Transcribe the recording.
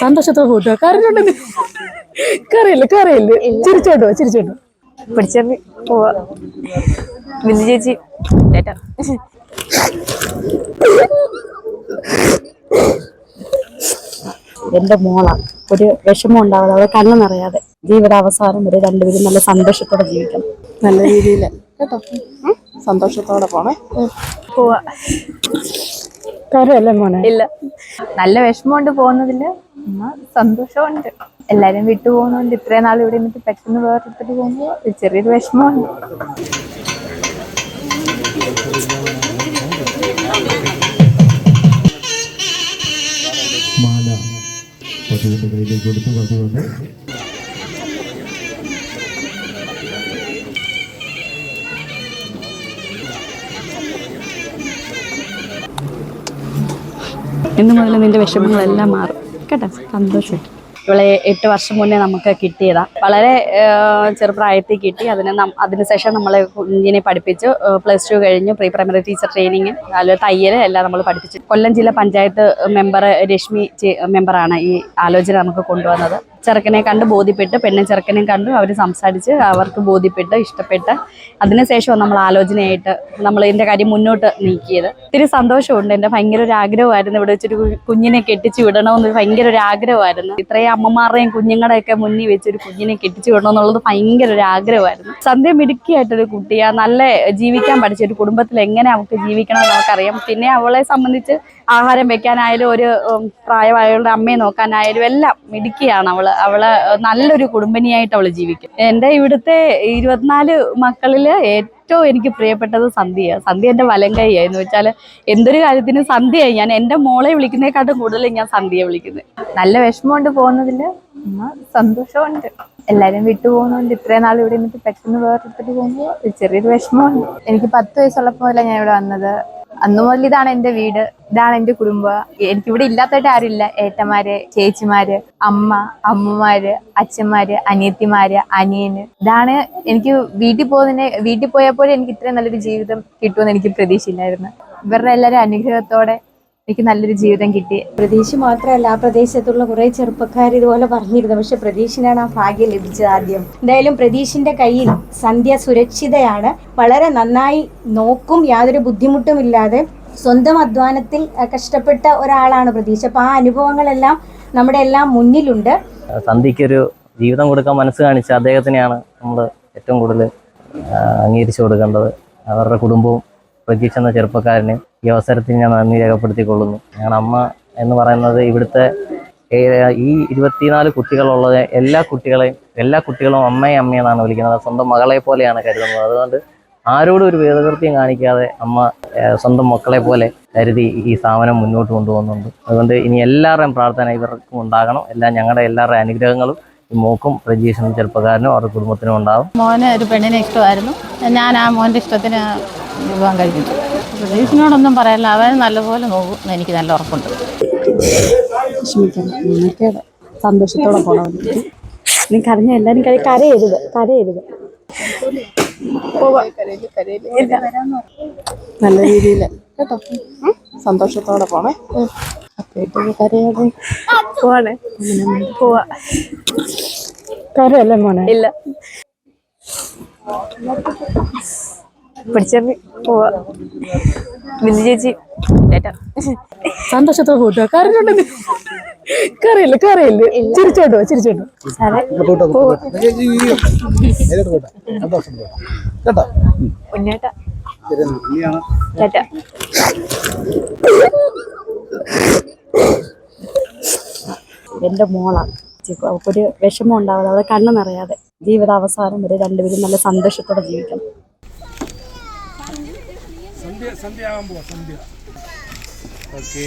സന്തോഷത്തോടെ കൂട്ടുക കരഞ്ഞോണ്ട് കറിയില്ല കറിയില്ല ചിരിച്ചോട്ടോ ചിരിച്ചോട്ടോ പിടിച്ചപ്പി പോവാ. ബിന്ദു ചേച്ചി ചേട്ടാ എന്റെ മോള ഒരു വിഷമം ഉണ്ടാവാതെ അവളെ കണ്ണു നിറയാതെ ജീവിതാവസാനം വരെ രണ്ടുപേരും നല്ല സന്തോഷത്തോടെ ജീവിക്കണം. നല്ല രീതിയിൽ കേട്ടോ. സന്തോഷത്തോടെ പോണേ. പോവാ. കരയല്ലേ മോനെ. ഇല്ല. നല്ല വിഷമമുണ്ട് പോകുന്നതിൽ. സന്തോഷമുണ്ട്. എല്ലാരും വിട്ടു പോകുന്നോണ്ട് ഇത്രയും നാൾ ഇവിടെ നിന്നിട്ട് പെട്ടെന്ന് വേറെടുത്തിട്ട് പോകുമ്പോൾ ഒരു ചെറിയൊരു വിഷമമുണ്ട്. മാല വധുവിന്റെ ഇന്ന് മുതൽ നിന്റെ വിഷമങ്ങളെല്ലാം മാറും. കേട്ടോ? സന്തോഷം. ഇവളെ എട്ട് വർഷം മുന്നേ നമുക്ക് കിട്ടിയതാ. വളരെ ചെറുപ്രായത്തിൽ കിട്ടി. അതിന് അതിനുശേഷം നമ്മളെ കുഞ്ഞിനെ പഠിപ്പിച്ചു. പ്ലസ് ടു കഴിഞ്ഞു. പ്രീ പ്രൈമറി ടീച്ചർ ട്രെയിനിങ് അതുപോലെ തയ്യൽ എല്ലാം നമ്മൾ പഠിപ്പിച്ചു. കൊല്ലം ജില്ലാ പഞ്ചായത്ത് മെമ്പർ രശ്മി മെമ്പറാണ് ഈ ആലോചന നമുക്ക് കൊണ്ടുവന്നത്. ചെറുക്കനെ കണ്ട് ബോധ്യപ്പെട്ട് പെണ്ണും ചെറുക്കനെയും കണ്ട്. അവർ സംസാരിച്ച് അവർക്ക് ബോധ്യപ്പെട്ട് ഇഷ്ടപ്പെട്ട്. അതിനുശേഷം നമ്മൾ ആലോചനയായിട്ട് നമ്മൾ ഇതിന്റെ കാര്യം മുന്നോട്ട് നീക്കിയത്. ഒത്തിരി സന്തോഷമുണ്ട്. എന്റെ ഭയങ്കര ഒരു ആഗ്രഹമായിരുന്നു. ഇവിടെ വെച്ചൊരു കുഞ്ഞിനെ കെട്ടിച്ചു വിടണമെന്ന് ഭയങ്കര ഒരു ആഗ്രഹമായിരുന്നു. ഇത്രയും അമ്മമാരുടെയും കുഞ്ഞുങ്ങളുടെയൊക്കെ മുന്നിൽ വെച്ചൊരു കുഞ്ഞിനെ കെട്ടിച്ചു വിടണം എന്നുള്ളത് ഭയങ്കര ഒരു ആഗ്രഹമായിരുന്നു. സന്ധ്യ മിടുക്കിയായിട്ടൊരു കുട്ടിയാണ് നല്ല ജീവിക്കാൻ പഠിച്ച ഒരു കുടുംബത്തിൽ എങ്ങനെ അവൾക്ക് ജീവിക്കണം എന്ന് നമുക്കറിയാം പിന്നെ അവളെ സംബന്ധിച്ച് ആഹാരം വെക്കാനായാലും ഒരു പ്രായമായവളുടെ അമ്മയെ നോക്കാനായാലും എല്ലാം മിടുക്കിയാണ് അവൾ നല്ലൊരു കുടുംബിനിയായിട്ട് അവൾ ജീവിക്കും. എന്റെ ഇവിടുത്തെ ഇരുപത്തിനാല് മക്കളിൽ ഏറ്റവും എനിക്ക് പ്രിയപ്പെട്ടത് സന്ധ്യ. സന്ധ്യ എന്റെ വലം കൈയായിരുന്നു വെച്ചാൽ എന്തൊരു കാര്യത്തിനും സന്ധ്യയായി. ഞാൻ എന്റെ മോളെ വിളിക്കുന്നതിനെക്കാട്ടും കൂടുതൽ ഞാൻ സന്ധ്യയെ വിളിക്കുന്നത്. നല്ല വിഷമമുണ്ട് പോകുന്നതിൽ. എന്നാ സന്തോഷമുണ്ട്. എല്ലാരും വിട്ടുപോകുന്നുണ്ട് ഇത്രയും നാൾ ഇവിടെ നിന്നിട്ട് പെട്ടെന്ന് വേറെടുത്തിട്ട് പോകുമ്പോൾ ചെറിയൊരു വിഷമമുണ്ട്. എനിക്ക് പത്ത് വയസ്സുള്ളപ്പോൾ ഞാൻ ഇവിടെ വന്നത്. അന്ന് മുതൽ ഇതാണ് എന്റെ വീട് ഇതാണ് എന്റെ കുടുംബം. എനിക്കിവിടെ ഇല്ലാത്തതായിട്ട് ആരുമില്ല. ഏട്ടന്മാര് ചേച്ചിമാര് അമ്മ അമ്മമാര് അച്ഛന്മാര് അനിയത്തിമാര് അനിയന്. ഇതാണ് എനിക്ക് വീട്ടിൽ പോകുന്നതിനെ വീട്ടിൽ പോയപ്പോഴും എനിക്ക് ഇത്രയും നല്ലൊരു ജീവിതം കിട്ടുമെന്ന് എനിക്ക് പ്രതീക്ഷയില്ലായിരുന്നു. ഇവരുടെ എല്ലാവരും അനുഗ്രഹത്തോടെ എനിക്ക് നല്ലൊരു ജീവിതം കിട്ടി. പ്രതീക്ഷ മാത്രമല്ല ആ പ്രദേശത്തുള്ള കുറെ ചെറുപ്പക്കാർ ഇതുപോലെ പറഞ്ഞിരുന്നു. പക്ഷെ പ്രതീക്ഷിനാണ് ആ ഭാഗ്യം ലഭിച്ചത് ആദ്യം. എന്തായാലും പ്രതീക്ഷിന്റെ കയ്യിൽ സന്ധ്യ സുരക്ഷിതയാണ്. വളരെ നന്നായി നോക്കും യാതൊരു ബുദ്ധിമുട്ടുമില്ലാതെ. സ്വന്തം അധ്വാനത്തിൽ കഷ്ടപ്പെട്ട ഒരാളാണ് പ്രതീക്ഷ അപ്പൊ ആ അനുഭവങ്ങളെല്ലാം നമ്മുടെ എല്ലാം മുന്നിലുണ്ട്. സന്ധ്യയ്ക്കൊരു ജീവിതം കൊടുക്കാൻ മനസ്സ് കാണിച്ച അദ്ദേഹത്തിനെയാണ് നമ്മൾ ഏറ്റവും കൂടുതൽ അംഗീകരിച്ചു കൊടുക്കേണ്ടത്. അവരുടെ കുടുംബവും പ്രതീക്ഷ എന്ന ചെറുപ്പക്കാരന് ഈ അവസരത്തിൽ ഞാൻ നന്ദി രേഖപ്പെടുത്തിക്കൊള്ളുന്നു. ഞങ്ങളുടെ അമ്മ എന്ന് പറയുന്നത് ഇവിടുത്തെ ഈ ഇരുപത്തിനാല് കുട്ടികളുള്ളത് എല്ലാ കുട്ടികളെയും എല്ലാ കുട്ടികളും അമ്മയെ അമ്മയെന്നാണ് വിളിക്കുന്നത്. സ്വന്തം മകളെ പോലെയാണ് കരുതുന്നത്. അതുകൊണ്ട് ആരോടും ഒരു വേദകൃത്യം കാണിക്കാതെ അമ്മ സ്വന്തം മക്കളെ പോലെ കരുതി ഈ സ്ഥാപനം മുന്നോട്ട് കൊണ്ടുപോകുന്നുണ്ട്. അതുകൊണ്ട് ഇനി എല്ലാവരുടെയും പ്രാർത്ഥന ഇവർക്കും ഉണ്ടാകണം. എല്ലാം ഞങ്ങളുടെ എല്ലാവരുടെയും അനുഗ്രഹങ്ങളും മോക്കും പ്രജീഷനും ചെറുപ്പക്കാരനും അവരുടെ കുടുംബത്തിനും ഉണ്ടാകും മോന് ഒരു പെണ്ണിനെ ഇഷ്ടമായിരുന്നു. ഞാൻ ആ മോന്റെ ഇഷ്ടത്തിന് വിവാഹം കഴിക്കുന്നു പ്രതീക്ഷനോടൊന്നും പറയല്ല. അവൻ നല്ലപോലെ നോക്കും. എന്ന് എനിക്ക് നല്ല ഉറപ്പുണ്ട്. സന്തോഷത്തോടെ പോകണം നീ കരഞ്ഞ എല്ലാരും കര കരയരുത് കരയരുത്. നല്ല രീതിയിൽ കേട്ടോ? സന്തോഷത്തോടെ പോണേ. അപ്പേട്ടൊന്ന് കരയാതെ പോവാണേ. പോവാ. കരയല്ലേ മോനെ? ഇല്ല. പിടിച്ചപ്പി പോവാ. ബിന്ദു ചേച്ചി ചേട്ടാ. സന്തോഷത്തോടെ കൂട്ടുക കരഞ്ഞോണ്ട് കറിയില്ല കറിയില്ല. ചിരിച്ചോട്ടോ ചിരിച്ചോട്ടോ ഉണ്ണേട്ടാ ചേട്ടാ. എന്റെ മോള. അവൾക്കൊരു വിഷമം ഉണ്ടാവാതെ അവളെ കണ്ണു നിറയാതെ ജീവിതാവസാനം വരെ രണ്ടുപേരും നല്ല സന്തോഷത്തോടെ ജീവിക്കണം. സന്ധ്യ സന്ധ്യ സന്ധ്യ. ഓക്കെ